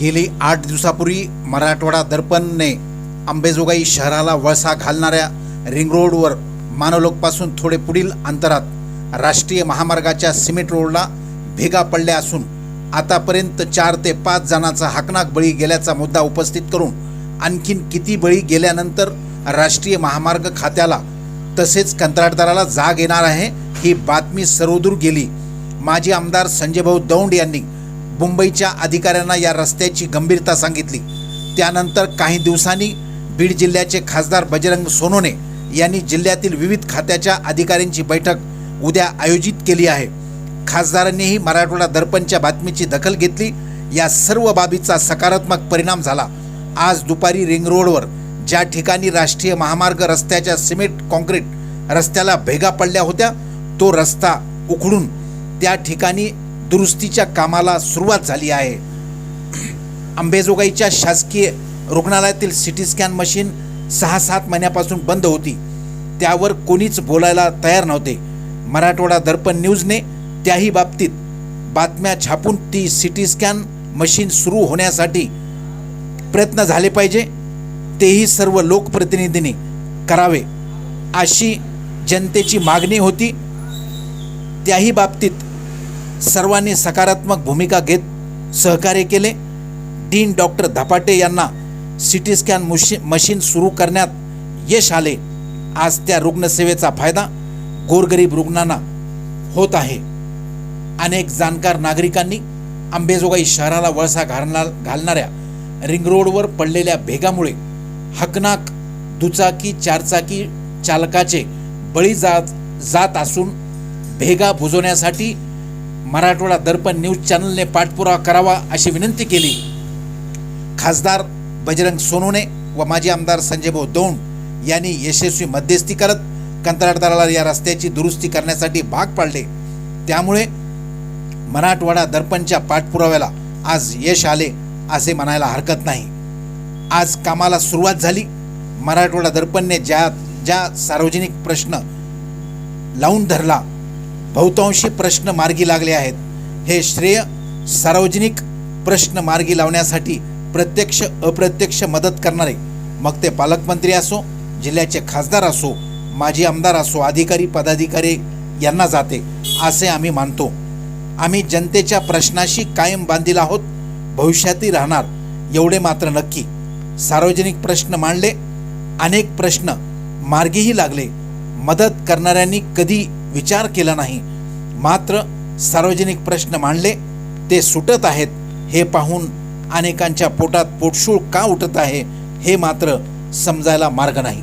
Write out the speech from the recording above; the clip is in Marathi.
गेली आठ दिवसापूर्वी मराठवाडा दर्पणने अंबेजोगाई शहराला वळसा घालणाऱ्या रिंग रोडवर मानवलोकपासून थोडे पुढील अंतरात राष्ट्रीय महामार्गाच्या सिमेंट रोडला भेगा पडल्या असून आतापर्यंत चार ते पाच जणांचा हाकनाक बळी गेल्याचा मुद्दा उपस्थित करून आणखीन किती बळी गेल्यानंतर राष्ट्रीय महामार्ग खात्याला तसेच कंत्राटदाराला जाग येणार आहे ही बातमी सर्वदूर गेली. माजी आमदार संजयभाऊ दौंड यांनी मुंबईच्या अधिकाऱ्यांना या रस्त्याची गंभीरता सांगितली. त्यानंतर काही दिवसांनी बीड जिल्ह्याचे खासदार बजरंग सोनोने यांनी जिल्ह्यातील विविध खात्याच्या अधिकाऱ्यांची बैठक उद्या आयोजित केली आहे. खासदारांनीही मराठवाडा दर्पणच्या बातमीची दखल घेतली. या सर्व बाबीचा सकारात्मक परिणाम झाला. आज दुपारी रिंग रोडवर ज्या ठिकाणी राष्ट्रीय महामार्ग रस्त्याच्या सिमेंट कॉन्क्रीट रस्त्याला भेगा पडल्या होत्या तो रस्ता उखडून त्या ठिकाणी दुरुस्तीच्या कामाला सुरुवात झाली आहे. अंबेजोगाईच्या शासकीय रुग्णालयातील सिटी स्कॅन मशीन सहा सात महिन्यापासून बंद होती. त्यावर कोणीच बोलायला तयार नव्हते. मराठवाडा दर्पण न्यूजने त्याही बाबतीत बातम्या छापून ती सिटी स्कॅन मशीन सुरू होण्यासाठी प्रयत्न झाले पाहिजे. तेही सर्व लोकप्रतिनिधींनी करावे अशी जनतेची मागणी होती. त्याही बाबतीत सर्वांनी सकारात्मक भूमिका घेत सहकार्य केले. डीन डॉक्टर धपाटे यांना सिटी स्कॅन मशी मशीन सुरू करण्यात यश आले. आज त्या रुग्णसेवेचा फायदा गोरगरीब रुग्णांना होत आहे. अनेक जाणकार नागरिकांनी अंबेजोगाई शहराला वळसा घालणार घालणाऱ्या रिंग रोडवर पडलेल्या भेगामुळे हकनाक दुचाकी चारचाकी चालकाचे बळी जात जात असून भेगा बुजवण्यासाठी मराठवाडा दर्पण न्यूज चॅनलने पाठपुरावा करावा अशी विनंती केली. खासदार बजरंग सोनूने व माजी आमदार संजयभाऊ दौंड यांनी यशस्वी मध्यस्थी करत कंत्राटदाराला या रस्त्याची दुरुस्ती करण्यासाठी भाग पाडले. त्यामुळे मराठवाडा दर्पणच्या पाठपुराव्याला आज यश आले असे म्हणायला हरकत नाही. आज कामाला सुरुवात झाली. मराठवाडा दर्पणने ज्या ज्या सार्वजनिक प्रश्न लावून धरला बहुतांशी प्रश्न मार्गी लागले आहेत. हे श्रेय सार्वजनिक प्रश्न मार्गी लावण्यासाठी प्रत्यक्ष अप्रत्यक्ष मदत करणारे. मग ते पालकमंत्री असो जिल्ह्याचे खासदार असो माजी आमदार असो अधिकारी पदाधिकारी यांना जाते असे आम्ही मानतो. आम्ही जनतेच्या प्रश्नाशी कायम बांधील आहोत भविष्यातही राहणार एवढे मात्र नक्की. सार्वजनिक प्रश्न मांडले अनेक प्रश्न मार्गीही लागले. मदत करणाऱ्यांनी कधी विचार केला नाही. मात्र सार्वजनिक प्रश्न मांडले ते सुटत आहेत हे पाहून अनेकांच्या पोटात पोटशूळ का उठत आहे हे मात्र समजायला मार्ग नाही.